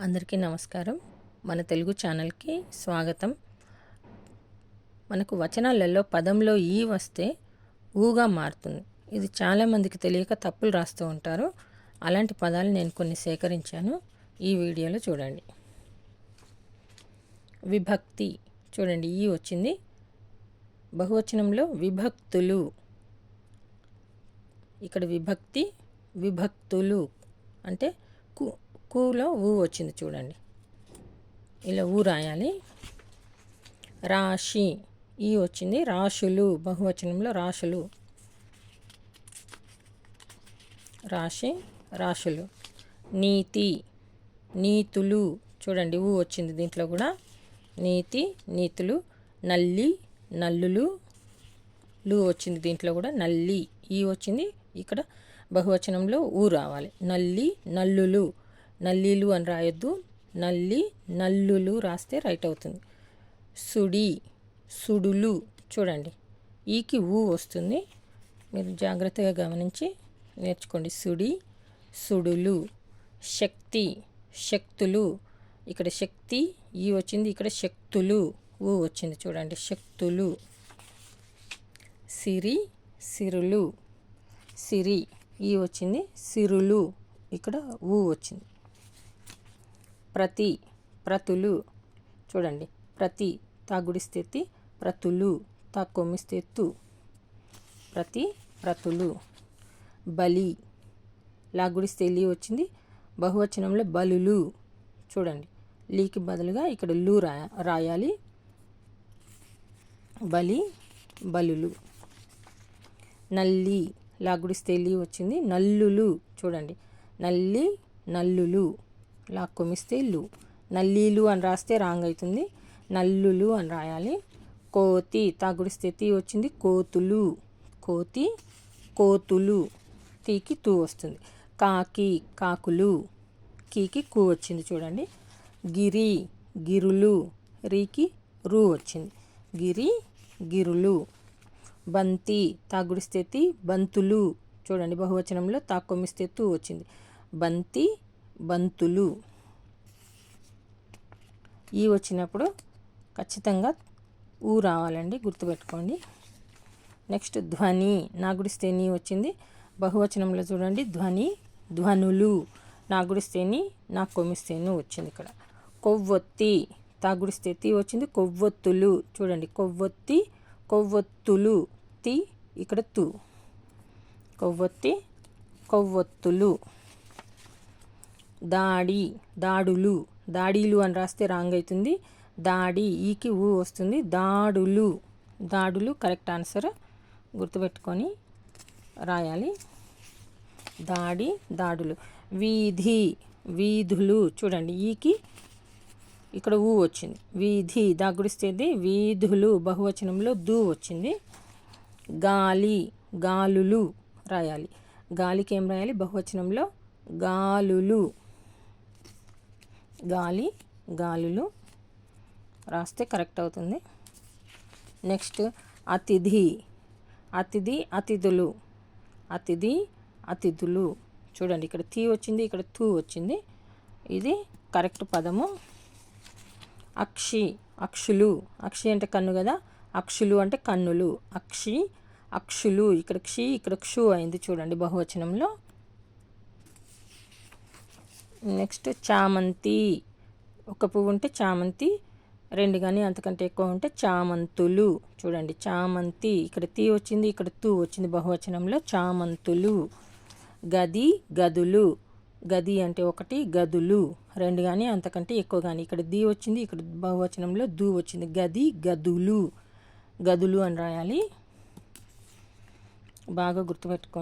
అందరికీ నమస్కారం. మన తెలుగు ఛానల్కి స్వాగతం. మనకు వచనాలలో పదంలో ఈ వస్తే ఊగా మారుతుంది. ఇది చాలామందికి తెలియక తప్పులు రాస్తూ ఉంటారు. అలాంటి పదాలు నేను కొన్ని సేకరించాను. ఈ వీడియోలో చూడండి. విభక్తి. చూడండి ఈ వచ్చింది. బహువచనంలో విభక్తులు. ఇక్కడ విభక్తి విభక్తులు. అంటే కు కూలో ఊ వచ్చింది చూడండి. ఇలా ఊ రాయాలి. రాశి. ఈ వచ్చింది రాశులు. బహువచనంలో రాశులు. రాశి రాశులు. నీతి నీతులు. చూడండి ఊ వచ్చింది దీంట్లో కూడా. నీతి నీతులు నల్లి నల్లులు. లు వచ్చింది దీంట్లో కూడా. నల్లి. ఈ వచ్చింది. ఇక్కడ బహువచనంలో ఊ రావాలి. నల్లి నల్లులు. నల్లీలు అని రాయొద్దు. నల్లి నల్లులు రాస్తే రైట్ అవుతుంది. సుడి సుడులు చూడండి. ఈకి ఊ వస్తుంది. మీరు జాగ్రత్తగా గమనించి నేర్చుకోండి. సుడి సుడులు శక్తి శక్తులు. ఇక్కడ శక్తి ఈ వచ్చింది ఇక్కడ శక్తులు. ఊ వచ్చింది చూడండి. శక్తులు. సిరి సిరులు. సిరి ఈ వచ్చింది. సిరులు. ఇక్కడ ఊ వచ్చింది. ప్రతి ప్రతులు. చూడండి. ప్రతి తాగుడిస్తే ప్రతులు తా కొమ్మిస్తే ప్రతి ప్రతులు. బలి. లాగుడిస్తే లీ వచ్చింది. బహువచనంలో బలులు. చూడండి. లీకి బదులుగా ఇక్కడ లు రాయ రాయాలి. బలి బలులు. నల్లి. లాగుడిస్తే లీ వచ్చింది. నల్లులు. చూడండి. నల్లి నల్లులు. లాక్కొమిస్తే లు. నల్లీలు అని రాస్తే రాంగ్ అవుతుంది నల్లులు అని రాయాలి. కోతి తాగుడిస్తే తీ వచ్చింది. కోతులు. కోతి కోతులు. తీకి తూ వస్తుంది. కాకి కాకులు. కీకి కూ వచ్చింది చూడండి. గిరి గిరులు. రీకి రూ వచ్చింది. గిరి గిరులు. బంతి తాగుడిస్తే బంతులు. చూడండి బహువచనంలో తాకొమ్మిస్తే తూ వచ్చింది. బంతి బంతులు. ఈ వచ్చినప్పుడు ఖచ్చితంగా ఊ రావాలండి గుర్తుపెట్టుకోండి. నెక్స్ట్ ధ్వని. నా గుడిస్తేని వచ్చింది. బహువచనంలో చూడండి. ధ్వని ధ్వనులు. నా గుడిస్తేని నా కొమిస్తేను వచ్చింది ఇక్కడ. కొవ్వొత్తి. తా గుడిస్తే తీ వచ్చింది. కొవ్వొత్తులు. చూడండి. కొవ్వొత్తి కొవ్వొత్తులు. తి ఇక్కడ తు. కొవ్వొత్తి కొవ్వొత్తులు. దాడి దాడులు. దాడీలు అని రాస్తే రాంగ్ అవుతుంది. దాడి ఈకి ఊ వస్తుంది. దాడులు. దాడులు కరెక్ట్ ఆన్సర్ గుర్తుపెట్టుకొని రాయాలి. దాడి దాడులు. వీధి వీధులు. చూడండి ఈకి ఇక్కడ ఊ వచ్చింది. వీధి దాగుడిస్తేది వీధులు. బహువచనంలో దూ వచ్చింది. గాలి గాలులు రాయాలి. గాలికి ఏం రాయాలి? బహువచనంలో గాలులు. గాలి గాలులు రాస్తే కరెక్ట్ అవుతుంది. నెక్స్ట్ అతిథి అతిథి అతిథులు అతిథి అతిథులు. చూడండి ఇక్కడ తీ వచ్చింది ఇక్కడ తూ వచ్చింది. ఇది కరెక్ట్ పదము. అక్షి అక్షులు. అక్షి అంటే కన్ను కదా? అక్షులు అంటే కన్నులు. అక్షి అక్షులు. ఇక్కడ క్షి ఇక్కడ క్షు అయింది చూడండి బహువచనంలో. నెక్స్ట్ చామంతి. ఒక పువ్వు ఉంటే చామంతి రెండు కానీ అంతకంటే ఎక్కువ ఉంటే చామంతులు. చూడండి చామంతి. ఇక్కడ తీ వచ్చింది ఇక్కడ తూ వచ్చింది బహువచనంలో చామంతులు. గది గదులు. గది అంటే ఒకటి గదులు. రెండు కానీ అంతకంటే ఎక్కువ కానీ ఇక్కడ ది వచ్చింది ఇక్కడ బహువచనంలో దూ వచ్చింది. గది గదులు. గదులు అని రాయాలి. బాగా గుర్తుపెట్టుకో